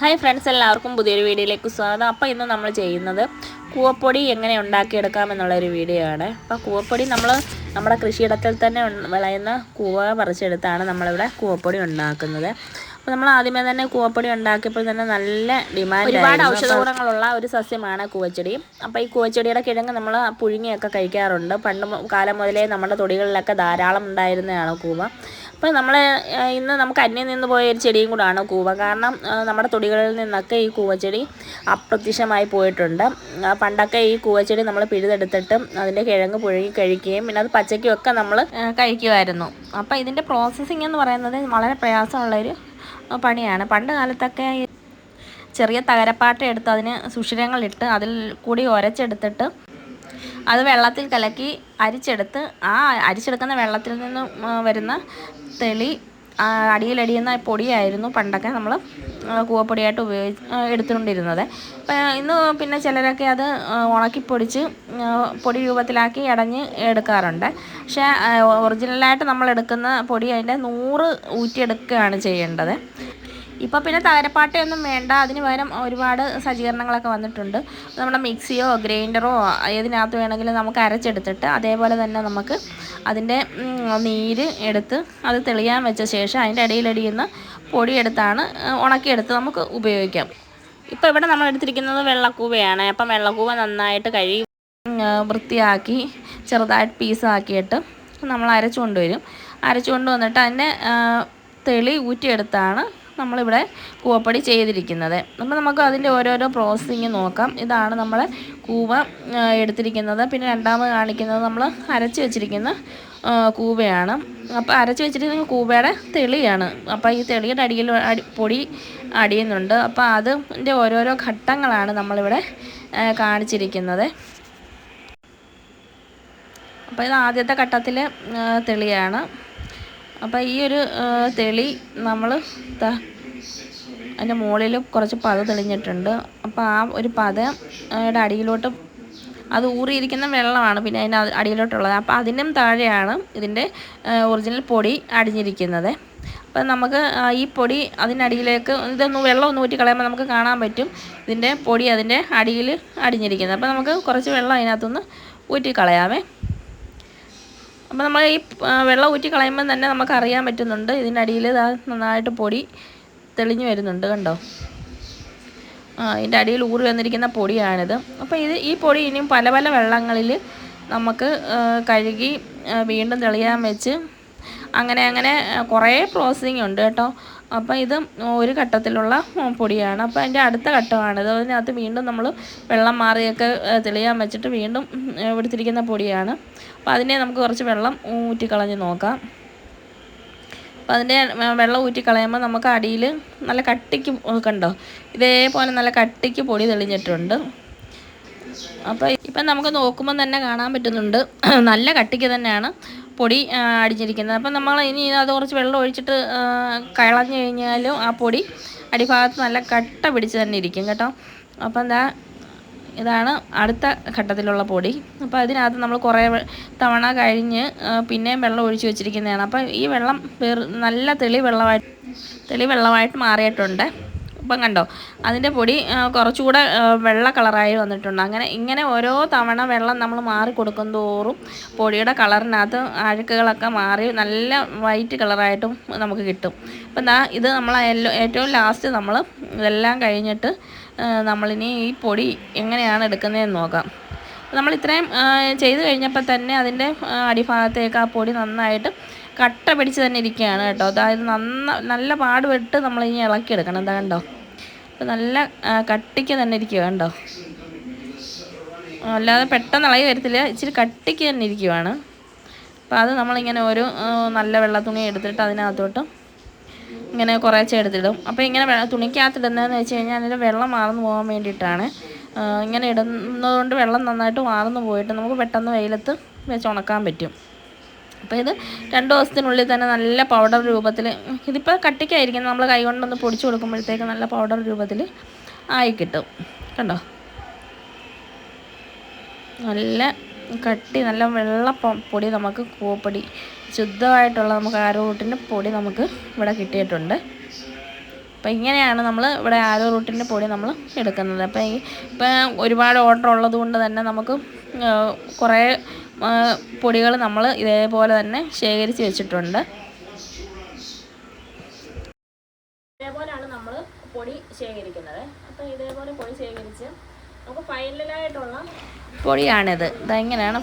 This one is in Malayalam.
ഹായ് ഫ്രണ്ട്സ് എല്ലാവർക്കും പുതിയൊരു വീഡിയോയിലേക്ക് സ്വാഗതം. അപ്പോൾ ഇന്ന് നമ്മൾ ചെയ്യുന്നത് കൂവപ്പൊടി എങ്ങനെ ഉണ്ടാക്കിയെടുക്കാമെന്നുള്ളൊരു വീഡിയോ ആണ്. അപ്പോൾ കൂവപ്പൊടി നമ്മൾ നമ്മുടെ കൃഷിയിടത്തിൽ തന്നെ വിളയുന്ന കൂവ പറിച്ചെടുത്താണ് നമ്മളിവിടെ കൂവപ്പൊടി ഉണ്ടാക്കുന്നത്. അപ്പോൾ നമ്മൾ ആദ്യമേ തന്നെ കൂവപ്പൊടി ഉണ്ടാക്കിയപ്പോൾ തന്നെ നല്ല ഡിമാൻഡ് ഒരുപാട് ഔഷധ ഗുണങ്ങളുള്ള ഒരു സസ്യമാണ് കൂവച്ചെടി. അപ്പോൾ ഈ കൂവച്ചെടിയുടെ കിഴങ്ങ് നമ്മൾ പുഴുങ്ങിയൊക്കെ കഴിക്കാറുണ്ട്. പണ്ട് കാലം മുതലേ നമ്മുടെ തൊടികളിലൊക്കെ ധാരാളം ഉണ്ടായിരുന്നതാണ് കൂവ. അപ്പോൾ നമ്മൾ ഇന്ന് നമുക്ക് അന്യം നിന്ന് പോയ ഒരു ചെടിയും കൂടാണ് കൂവ. കാരണം നമ്മുടെ തൊടികളിൽ നിന്നൊക്കെ ഈ കൂവച്ചെടി അപ്രത്യക്ഷമായി പോയിട്ടുണ്ട്. പണ്ടൊക്കെ ഈ കൂവച്ചെടി നമ്മൾ പിഴുതെടുത്തിട്ട് അതിന്റെ കിഴങ്ങ് പുഴുങ്ങി കഴിക്കുകയും പിന്നെ അത് പച്ചയ്ക്കും ഒക്കെ നമ്മൾ കഴിക്കുമായിരുന്നു അപ്പോൾ ഇതിന്റെ പ്രോസസ്സിംഗ് എന്ന് പറയുന്നത് വളരെ പ്രയാസമുള്ളൊരു പണിയാണ്. പണ്ട് കാലത്തൊക്കെ ചെറിയ തകരപ്പാട്ട എടുത്ത് അതിന് സുഷിരങ്ങളിട്ട് അതിൽ കൂടി ഒരച്ചെടുത്തിട്ട് അത് വെള്ളത്തിൽ കലക്കി അരിച്ചെടുത്ത് ആ അരിച്ചെടുക്കുന്ന വെള്ളത്തിൽ നിന്നും വരുന്ന തെളി അടിയിലടിയുന്ന പൊടിയായിരുന്നു പണ്ടൊക്കെ നമ്മൾ കൂവപ്പൊടിയായിട്ട് ഉപയോഗി എടുത്തുകൊണ്ടിരുന്നത്. ഇന്ന് പിന്നെ ചിലരൊക്കെ അത് ഉണക്കിപ്പൊടിച്ച് പൊടി രൂപത്തിലാക്കി അടഞ്ഞ് എടുക്കാറുണ്ട്. പക്ഷേ ഒറിജിനലായിട്ട് നമ്മൾ എടുക്കുന്ന പൊടി അതിന്റെ നൂറ് ഊറ്റിയെടുക്കുകയാണ് ചെയ്യേണ്ടത്. ഇപ്പോൾ പിന്നെ തകരപ്പാട്ടയൊന്നും വേണ്ട. അതിന് പകരം ഒരുപാട് സജ്ജീകരണങ്ങളൊക്കെ വന്നിട്ടുണ്ട്. നമ്മുടെ മിക്സിയോ ഗ്രൈൻഡറോ ഏതിനകത്ത് വേണമെങ്കിലും നമുക്ക് അരച്ചെടുത്തിട്ട് അതേപോലെ തന്നെ നമുക്ക് അതിന്റെ നീര് എടുത്ത് അത് തെളിയാൻ വെച്ച ശേഷം അതിന്റെ ഇടയിലടിയുന്ന പൊടിയെടുത്താണ് ഉണക്കിയെടുത്ത് നമുക്ക് ഉപയോഗിക്കാം. ഇപ്പോൾ ഇവിടെ നമ്മൾ എടുത്തിരിക്കുന്നത് വെള്ളക്കൂവയാണ്. അപ്പം വെള്ളക്കൂവ നന്നായിട്ട് കഴുകി വൃത്തിയാക്കി ചെറുതായിട്ട് പീസാക്കിയിട്ട് നമ്മൾ അരച്ചു കൊണ്ടുവരും അരച്ചു കൊണ്ടുവന്നിട്ട് അതിന്റെ തെളി ഊറ്റിയെടുത്താണ് നമ്മളിവിടെ കൂവപ്പടി ചെയ്തിരിക്കുന്നത്. അപ്പോൾ നമുക്ക് അതിന്റെ ഓരോരോ പ്രോസസ്സിങ് നോക്കാം. ഇതാണ് നമ്മൾ കൂവ എടുത്തിരിക്കുന്നത്. പിന്നെ രണ്ടാമത് കാണിക്കുന്നത് നമ്മൾ അരച്ച് വെച്ചിരിക്കുന്ന കൂവയാണ്. അപ്പോൾ അരച്ച് വെച്ചിരിക്കുന്ന കൂവയുടെ തെളിയാണ്. അപ്പോൾ ഈ തെളിയുടെ അടിയിൽ അടി പൊടി അടിയുന്നുണ്ട്. അപ്പോൾ അതിന്റെ ഓരോരോ ഘട്ടങ്ങളാണ് നമ്മളിവിടെ കാണിച്ചിരിക്കുന്നത്. അപ്പോൾ ഇത് ആദ്യത്തെ ഘട്ടത്തിൽ തെളിയാണ്. അപ്പോൾ ഈ ഒരു തെളി നമ്മൾ അതിന്റെ മുകളിൽ കുറച്ച് പത തെളിഞ്ഞിട്ടുണ്ട്. അപ്പോൾ ആ ഒരു പതയുടെ അടിയിലോട്ട് അത് ഊറിയിരിക്കുന്ന വെള്ളമാണ് പിന്നെ അടി- അടിയിലോട്ടുള്ളത്. അപ്പോൾ അതിനും താഴെയാണ് ഇതിന്റെ ഒറിജിനൽ പൊടി അടിഞ്ഞിരിക്കുന്നത്. അപ്പം നമുക്ക് ഈ പൊടി അതിനടിയിലേക്ക് ഇതൊന്ന് വെള്ളം ഒന്ന് ഊറ്റി കളയുമ്പോൾ നമുക്ക് കാണാൻ പറ്റും ഇതിന്റെ പൊടി അതിന്റെ അടിയിൽ അടിഞ്ഞിരിക്കുന്നത്. അപ്പോൾ നമുക്ക് കുറച്ച് വെള്ളം അതിനകത്തുനിന്ന് ഊറ്റി കളയാമേ. അപ്പോൾ നമ്മൾ ഈ വെള്ളം ഊറ്റി കളയുമ്പോൾ തന്നെ നമുക്ക് അറിയാൻ പറ്റുന്നുണ്ട്. ഇതിന്റെ അടിയിൽ ഇതാ നന്നായിട്ട് പൊടി തെളിഞ്ഞു വരുന്നുണ്ട് കണ്ടോ? ആ ഇതിന്റെ അടിയിൽ ഊറി വന്നിരിക്കുന്ന പൊടിയാണിത്. അപ്പോൾ ഇത് ഈ പൊടി ഇനിയും പല പല വെള്ളങ്ങളിൽ നമുക്ക് കഴുകി വീണ്ടും തെളിയാൻ വെച്ച് അങ്ങനെ അങ്ങനെ കുറേ പ്രോസസ്സിങ് ഉണ്ട് കേട്ടോ. അപ്പോൾ ഇത് ഒരു ഘട്ടത്തിലുള്ള പൊടിയാണ്. അപ്പോൾ അതിന്റെ അടുത്ത ഘട്ടമാണിത്. അതിനകത്ത് വീണ്ടും നമ്മൾ വെള്ളം മാറിയൊക്കെ തെളിയാൻ വെച്ചിട്ട് വീണ്ടും എടുത്തിരിക്കുന്ന പൊടിയാണ്. അപ്പോൾ അതിനെ നമുക്ക് കുറച്ച് വെള്ളം ഊറ്റിക്കളഞ്ഞ് നോക്കാം. അപ്പോൾ അതിന്റെ വെള്ളം ഊറ്റിക്കളയുമ്പോൾ നമുക്ക് അടിയിൽ നല്ല കട്ടിക്ക് കണ്ടോ? ഇതേപോലെ നല്ല കട്ടിക്ക് പൊടി തെളിഞ്ഞിട്ടുണ്ട്. അപ്പോൾ ഇപ്പം നമുക്ക് നോക്കുമ്പോൾ തന്നെ കാണാൻ പറ്റുന്നുണ്ട്. നല്ല കട്ടിക്ക് തന്നെയാണ്. പൊടി അടിഞ്ഞിരിക്കുന്നത്. അപ്പം നമ്മൾ ഇനി അത് കുറച്ച് വെള്ളം ഒഴിച്ചിട്ട് കളഞ്ഞു കഴിഞ്ഞാലും ആ പൊടി അടിഭാഗത്ത് നല്ല കട്ട പിടിച്ച് തന്നെ ഇരിക്കും കേട്ടോ. അപ്പം എന്താ ഇതാണ് അടുത്ത ഘട്ടത്തിലുള്ള പൊടി. അപ്പോൾ അതിനകത്ത് നമ്മൾ കുറേ തവണ കഴിഞ്ഞ് പിന്നെയും വെള്ളം ഒഴിച്ചു വെച്ചിരിക്കുന്നതാണ്. അപ്പം ഈ വെള്ളം നല്ല തെളി വെള്ളമായിട്ട് തെളി വെള്ളമായിട്ട് മാറിയിട്ടുണ്ട്. ഇപ്പം കണ്ടോ? അതിന്റെ പൊടി കുറച്ചുകൂടെ വെള്ള കളറായി വന്നിട്ടുണ്ട്. അങ്ങനെ ഇങ്ങനെ ഓരോ തവണ വെള്ളം നമ്മൾ മാറി കൊടുക്കും തോറും പൊടിയുടെ കളറിനകത്ത് അഴുക്കുകളൊക്കെ മാറി നല്ല വൈറ്റ് കളറായിട്ടും നമുക്ക് കിട്ടും. അപ്പം ദാ ഇത് നമ്മൾ ഏറ്റവും ലാസ്റ്റ് നമ്മൾ ഇതെല്ലാം കഴിഞ്ഞിട്ട് നമ്മളിനി ഈ പൊടി എങ്ങനെയാണ് എടുക്കുന്നതെന്ന് നോക്കാം. നമ്മൾ ഇത്രയും ചെയ്തു കഴിഞ്ഞപ്പോൾ തന്നെ അതിന്റെ അടിഭാഗത്തേക്ക് ആ പൊടി നന്നായിട്ട് കട്ട പിടിച്ച് തന്നെ ഇരിക്കുകയാണ് കേട്ടോ. അതായത് നന്ന നല്ല പാടുപെട്ട് നമ്മളിനി ഇളക്കിയെടുക്കണം. എന്താ കണ്ടോ? അപ്പോൾ നല്ല കട്ടിക്ക് തന്നെ ഇരിക്കുക കണ്ടോ? അല്ലാതെ പെട്ടെന്ന് ഇളകി വരത്തില്ല. ഇച്ചിരി കട്ടിക്ക് തന്നെ ഇരിക്കുവാണ്. അപ്പോൾ അത് നമ്മളിങ്ങനെ ഒരു നല്ല വെള്ള തുണി എടുത്തിട്ട് അതിനകത്തോട്ട് ഇങ്ങനെ കുറേശ്ശെ എടുത്തിടും. അപ്പോൾ ഇങ്ങനെ തുണിക്കകത്ത് തുണിക്കകത്തിടുന്നതെന്ന് വെച്ച് കഴിഞ്ഞാൽ അതിന്റെ വെള്ളം മാർന്നു പോകാൻ വേണ്ടിയിട്ടാണ്. ഇങ്ങനെ ഇടുന്നതുകൊണ്ട് വെള്ളം നന്നായിട്ട് മാർന്നു പോയിട്ട് നമുക്ക് പെട്ടെന്ന് വെയിലത്ത് വെച്ച് ഉണക്കാൻ പറ്റും. അപ്പോൾ ഇത് രണ്ട് ദിവസത്തിനുള്ളിൽ തന്നെ നല്ല പൗഡർ രൂപത്തിൽ ഇതിപ്പോൾ കട്ടിക്കായിരിക്കും. നമ്മൾ കൈ കൊണ്ടൊന്ന് പൊടിച്ചു കൊടുക്കുമ്പോഴത്തേക്ക് നല്ല പൗഡർ രൂപത്തിൽ ആയി കിട്ടും. കണ്ടോ? നല്ല കട്ടി നല്ല വെള്ള പൊടി നമുക്ക് കൂവപ്പൊടി ശുദ്ധമായിട്ടുള്ള നമുക്ക് ആരോട്ടിന്റെ പൊടി നമുക്ക് ഇവിടെ കിട്ടിയിട്ടുണ്ട്. അപ്പോൾ ഇങ്ങനെയാണ് നമ്മൾ ഇവിടെ ആരോ റൂട്ടിന്റെ പൊടി നമ്മൾ എടുക്കുന്നത്. അപ്പോൾ ഈ ഇപ്പം ഒരുപാട് ഓർഡർ ഉള്ളത് കൊണ്ട് തന്നെ നമുക്ക് കുറേ പൊടികൾ നമ്മൾ ഇതേപോലെ തന്നെ ശേഖരിച്ച് വെച്ചിട്ടുണ്ട്. ഇതേപോലെയാണ് നമ്മൾ പൊടി ശേഖരിക്കുന്നത്. അപ്പോൾ ഇതേപോലെ പൊടി ശേഖരിച്ച് നമുക്ക് ഫൈനലായിട്ടുള്ള പൊടിയാണിത്. ഇതെങ്ങനെയാണ്